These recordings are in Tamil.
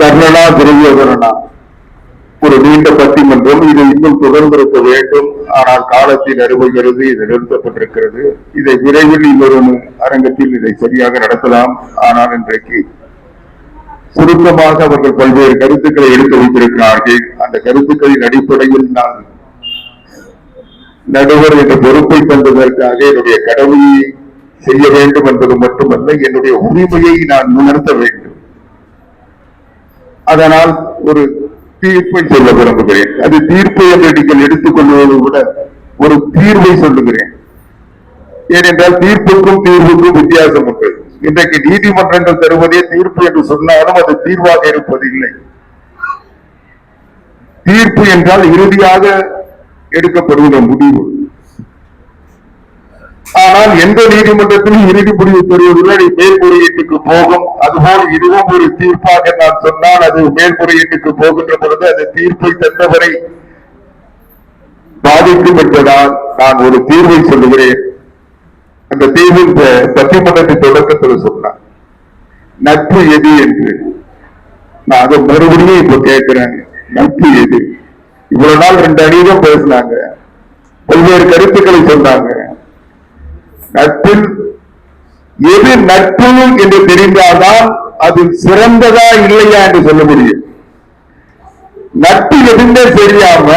கர்ணனா துரியோதனனா ஒரு நீண்ட பட்டிமன்றம் இது இன்னும் தொடர்ந்திருக்க வேண்டும். ஆனால் காலத்தில் அறுபகிறது இது நிறுத்தப்பட்டிருக்கிறது. இதை விரைவில் இன்னொரு அரங்கத்தில் இதை சரியாக நடத்தலாம். ஆனால் இன்றைக்கு சுருக்கமாக அவர்கள் பல்வேறு கருத்துக்களை எடுத்து வைத்திருக்கிறார்கள். அந்த கருத்துக்களின் அடிப்படையில் நான் நடுவர் என்ற பொறுப்பை தந்ததற்காக என்னுடைய கடமையை செய்ய வேண்டும் என்பது மட்டுமல்ல என்னுடைய உரிமையை நான் உணர்த்த வேண்டும். அதனால் ஒரு தீர்ப்பை சொல்ல விரும்புகிறேன். அது தீர்ப்பு என்று நீங்கள் எடுத்துக்கொள்வதை விட ஒரு தீர்வை சொல்லுகிறேன். ஏனென்றால் தீர்ப்புக்கும் தீர்வுக்கும் வித்தியாசம் உண்டு. இன்றைக்கு நீதிமன்றங்கள் தருவதே தீர்ப்பு என்று சொன்னாலும் அது தீர்வாக இருப்பதில்லை. தீர்ப்பு என்றால் இறுதியாக எடுக்கப்படுகிற முடிவு. ஆனால் எந்த நீதிமன்றத்திலும் இறுதி முடிவு பெறுவதில்லை. நீ மேல்முறையீட்டுக்கு போகும். அதுபோல் இதுவும் ஒரு தீர்ப்பாக நான் சொன்னால் அது மேல்முறையீட்டுக்கு போகின்ற பொழுது அது தீர்ப்பை தந்தவரை பாதிக்கும் என்பதால் நான் ஒரு தீர்வை சொல்லுகிறேன். அந்த தீர்வு இந்த பட்டிமன்றத்தின் தொடக்கத்தில் சொன்னார். நட்பு எது என்று. நான் அதை மறுபடியும் இப்ப கேட்கிறேன். நட்பு எது? இவ்வளவு நாள் ரெண்டு அணியும் பேசினாங்க. பல்வேறு கருத்துக்களை சொன்னாங்க. நட்பில் எது நட்பு என்று தெரிந்தால்தான் அது சிறந்ததா இல்லையா என்று சொல்ல முடியும். நட்பு எதுவுமே தெரியாம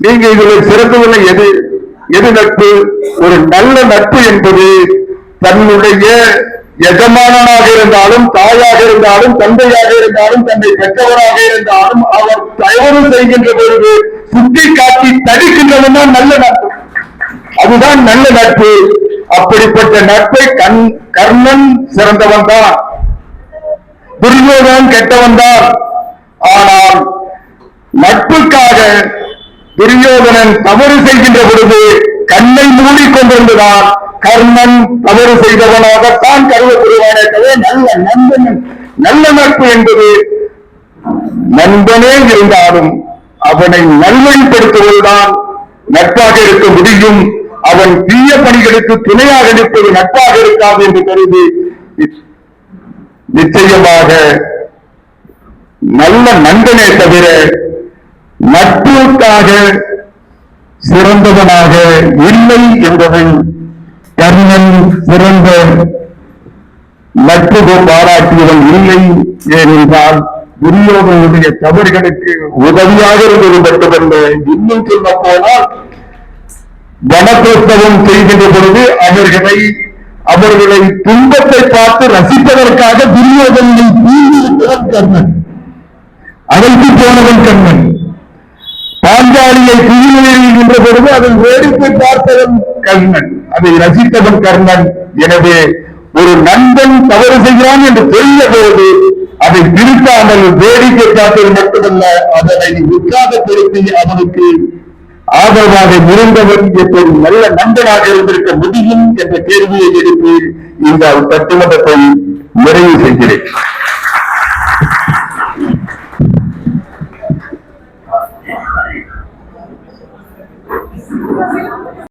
நீங்க இதுல சிறந்ததுல எது எது நட்பு? ஒரு நல்ல நட்பு என்பது தன்னுடைய எஜமானனாக இருந்தாலும் தாயாக இருந்தாலும் தந்தையாக இருந்தாலும் தன்னை பெற்றவராக இருந்தாலும் அவர் தவறு செய்கின்ற பொழுது சுட்டி காட்டி தடுக்கின்றவன் தான் நல்ல நட்பு. அதுதான் நல்ல நட்பு. அப்படிப்பட்ட நட்பை கண் கர்ணன் சிறந்தவன் தான். துரியோதன் கெட்டவன் தான். ஆனால் நட்புக்காக துரியோதனன் தவறு செய்கின்ற பொழுது கண்ணை மூடிக்கொண்டிருந்ததால் கர்ணன் தவறு செய்தவனாகத்தான் கருதப்படுவானே தவிர நல்ல நண்பன். நல்ல நட்பு என்பது நண்பனே இருந்தாலும் அவனை நல்வழிப்படுத்துவதுதான் நட்பாக இருக்க முடியும். அவன் தீய பணிகளுக்கு துணையாக நிற்பது நட்பாக இருக்காது என்று கருதி நிச்சயமாக நல்ல நண்பனே தவிர நட்புக்காக சிறந்தவனாக இல்லை என்பதை கர்ணன் சிறந்த நட்பு பாராட்டியவன் இல்லை. ஏனென்றால் துரியோகனுடைய தவறுகளுக்கு உதவியாக இருந்தது மட்டுமல்ல. இன்னும் சொல்ல போனால் வனப்பிரசவம் செய்கின்ற பொழுது அவர்களை அவர்களை துன்பத்தை பார்த்து ரசிப்பதற்காக துரியோதனை தீவிரத்தவன் கர்ணன். அழைத்து போனவன் கர்ணன். பாஞ்சாலியை புதுநிலையின்ற பொழுது அதை வேடிக்கை பார்த்தவன் கர்ணன். அதை ரசித்தவன் கர்ணன். எனவே ஒரு நண்பன் தவறு செய்கிறான் என்று தெரிந்த அதை திருத்தாமல் வேடிக்கை காத்தது மட்டுமல்ல அதனை உற்சாகப்படுத்தி அவனுக்கு ஆதரவாக இருந்தவன் எப்படி நல்ல நண்பனாக இருந்திருக்க முடியும் என்ற கேள்வியை எழுப்பி இந்த பட்டிமன்றத்தை நிறைவு செய்கிறேன்.